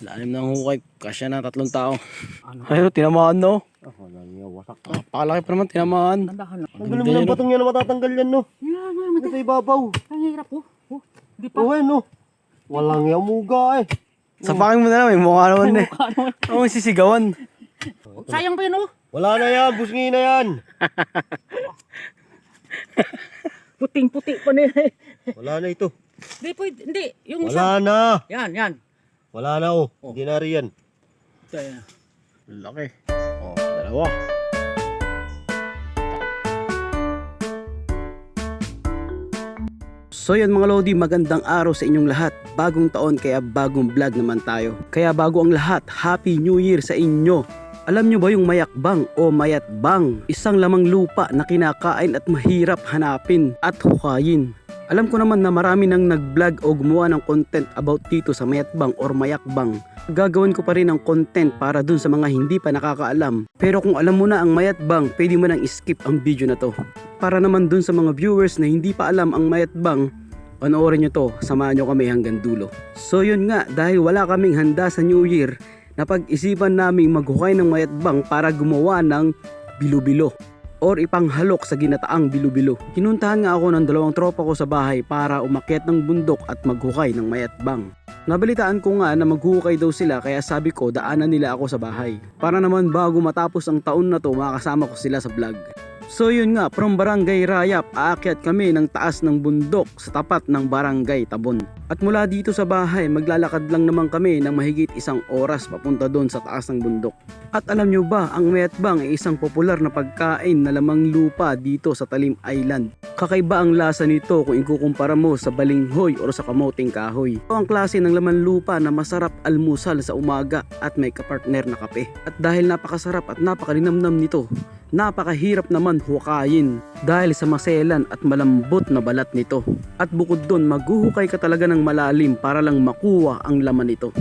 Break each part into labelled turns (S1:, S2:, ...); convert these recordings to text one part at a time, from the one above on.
S1: Lalim ng hukay. Kasya na tatlong tao.
S2: Ano?
S1: Ayun, tinamaan no.
S3: Ah, wala niya, wasak
S1: Ah, Pakalaki pa naman, tinamaan.
S3: Ang galing mo ng batong yan na matatanggal yan, no?
S2: Yan, yan,
S3: Ito
S2: mati.
S3: sa ibabaw.
S2: Ang hirap oh. Oh, di pa.
S3: Oo, eh, no? Walang yung muga, eh.
S1: Sapakin mo na lang, may mukha naman eh.
S2: Mukha naman.
S1: Oo, sisigawan.
S2: Sayang pa yun oh.
S3: Wala na yan, busngi na yan.
S2: Puting-puti pa niya eh.
S3: Wala na ito.
S2: Hindi pwede, hindi. Yung.
S3: Wala na.
S2: Yan, yan.
S3: Wala na, oh.
S2: Oh.
S3: Hindi na rin yan.
S2: Yan.
S1: Laki. Oh, dalawa. So yun mga Lodi, magandang araw sa inyong lahat. Bagong taon kaya bagong vlog naman tayo. Kaya bago ang lahat, Happy New Year sa inyo. Alam nyo ba yung mayakbang o mayatbang? Isang lamang lupa na kinakain at mahirap hanapin at hukayin. Alam ko naman na marami nang nag-vlog o gumawa ng content about dito sa mayatbang or mayakbang. Gagawin ko pa rin ng content para dun sa mga hindi pa nakakaalam. Pero kung alam mo na ang mayatbang, pwede mo nang skip ang video na to. Para naman dun sa mga viewers na hindi pa alam ang mayatbang, panoorin nyo to, samahan nyo kami hanggang dulo. So yun nga, dahil wala kaming handa sa New Year, napag-isipan namin maghukay ng mayatbang para gumawa ng bilo-bilo or ipanghalok sa ginataang bilo-bilo. Kinuntahan nga ako ng dalawang tropa ko sa bahay para umakyat ng bundok at maghukay ng mayatbang. Nabalitaan ko nga na maghukay daw sila kaya sabi ko daanan nila ako sa bahay. Para naman bago matapos ang taon na to makasama ko sila sa vlog. So yun nga, from Barangay Rayap, aakyat kami ng taas ng bundok sa tapat ng Barangay Tabon. At mula dito sa bahay, maglalakad lang naman kami ng mahigit isang oras papunta doon sa taas ng bundok. At alam nyo ba, ang mayatbang ay isang popular na pagkain na lamang lupa dito sa Talim Island. Kakaiba ang lasa nito kung ikukumpara mo sa balinghoy o sa kamoting kahoy. Ito ang klase ng laman lupa na masarap almusal sa umaga at may kapartner na kape. At dahil napakasarap at napakalinamnam nito, napakahirap naman hukayin dahil sa maselan at malambot na balat nito. At bukod doon, maghuhukay ka talaga ng malalim para lang makuha ang laman nito.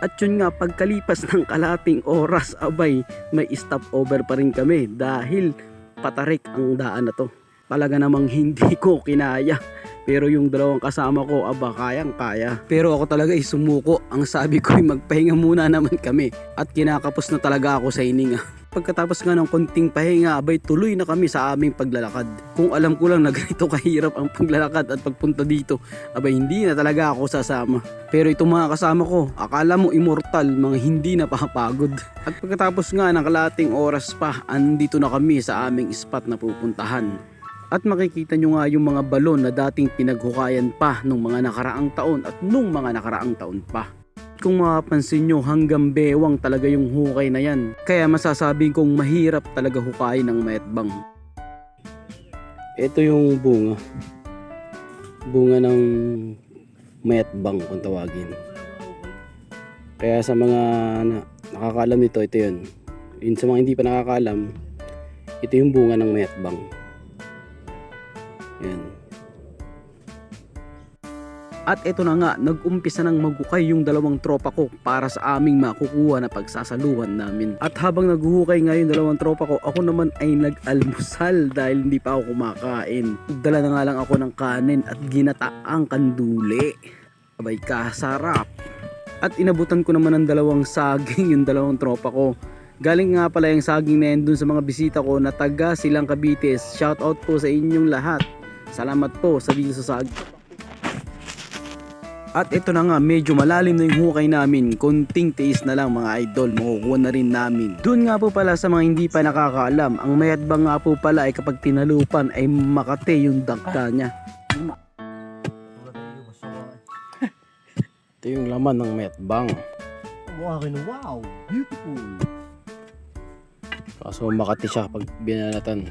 S1: At yun nga, pagkalipas ng kalating oras, abay, may stopover pa rin kami dahil patarik ang daan na to. Talaga namang hindi ko kinaya. Pero yung dalawang kasama ko, aba, kayang kaya. Pero ako talaga ay sumuko. Ang sabi ko ay magpahinga muna naman kami. At kinakapos na talaga ako sa ininga. Pagkatapos nga ng konting pahinga, abay tuloy na kami sa aming paglalakad. Kung alam ko lang na ganito kahirap ang paglalakad at pagpunta dito, abay hindi na talaga ako sasama. Pero itong mga kasama ko, akala mo immortal, mga hindi na papagod. At pagkatapos nga ng kalating oras pa, andito na kami sa aming spot na pupuntahan. At makikita nyo nga yung mga balon na dating pinaghukayan pa nung mga nakaraang taon at nung mga nakaraang taon pa. Kung mapapansin nyo hanggang bewang talaga yung hukay na yan. Kaya masasabing kong mahirap talaga hukayin ng mayatbang. Ito yung bunga. Bunga ng mayatbang kung tawagin. Kaya sa mga na, nakakaalam nito, ito yun. Yun sa mga hindi pa nakakaalam, ito yung bunga ng mayatbang. Yan. At ito na nga, nag-umpisa nang maghukay yung dalawang tropa ko para sa aming makukuha na pagsasaluhan namin. At habang naghuhukay nga yung dalawang tropa ko, ako naman ay nag-almusal dahil hindi pa ako kumakain. Dala na nga lang ako ng kanin at ginataang kanduli. Abay, kasarap. At inabutan ko naman ng dalawang saging yung dalawang tropa ko. Galing nga pala yung saging na yan dun sa mga bisita ko na taga silang Cabites. Shout out po sa inyong lahat. Salamat po sa dito sa saging. At ito na nga, medyo malalim na yung hukay namin. Konting tiis na lang mga idol, makukuha na rin namin. Doon nga po pala sa mga hindi pa nakakaalam, ang mayatbang nga po pala ay kapag tinalupan ay makate yung dagta niya. Ito yung laman ng mayatbang.
S3: Ang akin, wow, beautiful.
S1: Kaso makati siya pag binalatan.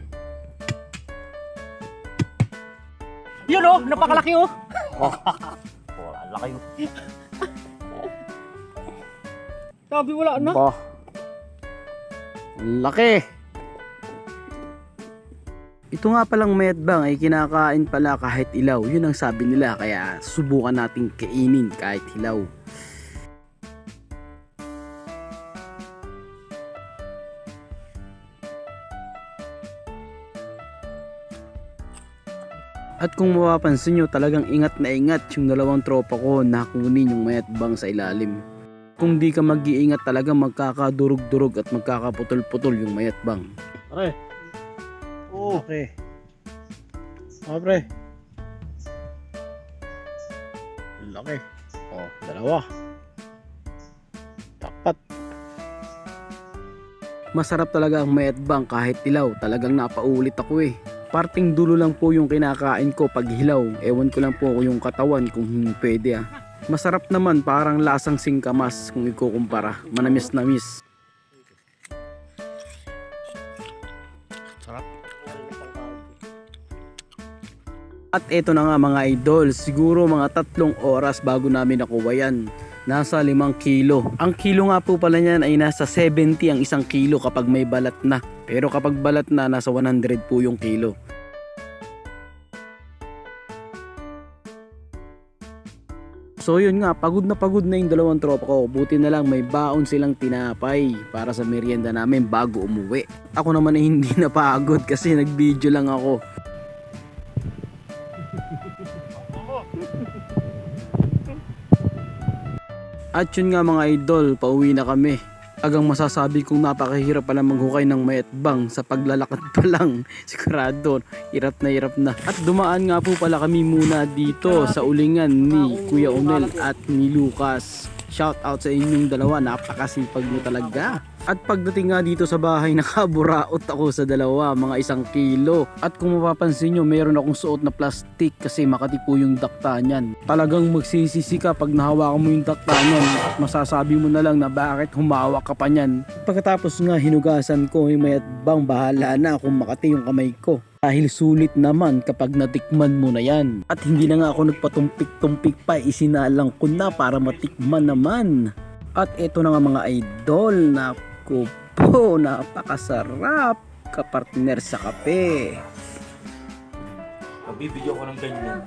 S2: Yun oh, napakalaki oh.
S3: Wala, laki yun.
S2: Sabi wala na.
S1: Ba. Ang laki. Ito nga palang mayatbang ay kinakain pala kahit ilaw. Yun ang sabi nila kaya subukan nating kainin kahit hilaw. At kung mapapansin nyo talagang ingat na ingat yung dalawang tropa ko na kunin yung mayatbang sa ilalim. Kung di ka mag-iingat talaga magkakadurog-durog at magkakaputol-putol yung mayatbang.
S3: Pare. Oo.
S1: Okay. Oh, pre. Laki. Oh, dalawa. Dapat. Masarap talaga ang mayatbang kahit ilaw. Talagang napaulit ako eh. Parting dulo lang po yung kinakain ko pag hilaw. Ewan ko lang po yung katawan kung hindi pwede ah. Masarap naman parang lasang singkamas kung ikukumpara. Manamis-namis. At eto na nga mga idol, siguro mga tatlong oras bago namin nakuha yan. Nasa limang kilo. Ang kilo nga po pala niyan ay nasa 70 ang isang kilo kapag may balat na. Pero kapag balat na, nasa 100 po yung kilo. So yun nga, pagod na pagod na yung dalawang tropa ko. Buti na lang may baon silang tinapay para sa merienda namin bago umuwi. Ako naman ay hindi napagod kasi nag-video lang ako. At yun nga mga idol, pauwi na kami. Agang masasabi kong napakahirap pala maghukay ng mayatbang sa paglalakad pa lang. Sigurado, hirap na hirap na. At dumaan nga po pala kami muna dito sa ulingan ni Kuya Onel at ni Lucas. Shout out sa inyong dalawa, napakasipag mo talaga. At pagdating nga dito sa bahay, nakaburaot ako sa dalawa, mga isang kilo. At kung mapapansin nyo, meron akong suot na plastic kasi makati po yung dakta niyan. Talagang magsisisi ka pag nahawakan mo yung dakta niyan at masasabi mo na lang na bakit humawak ka pa niyan. Pagkatapos nga hinugasan ko, may mayat bang bahala na kung makati yung kamay ko. Dahil sulit naman kapag natikman mo na yan. At hindi na nga ako nagpatumpik-tumpik pa, isinalang ko na para matikman naman. At ito na nga mga idol na ko po, napakasarap kapartner sa kape.
S3: Pagbibigyan ko ng ganyan.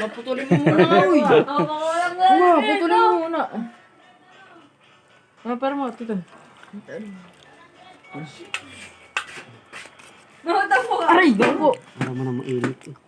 S2: Maputulin mo muna, uy. Ma, putulin mo muna. Ah, pero mo, tito. Aray, gago.
S1: Para mo na mainit.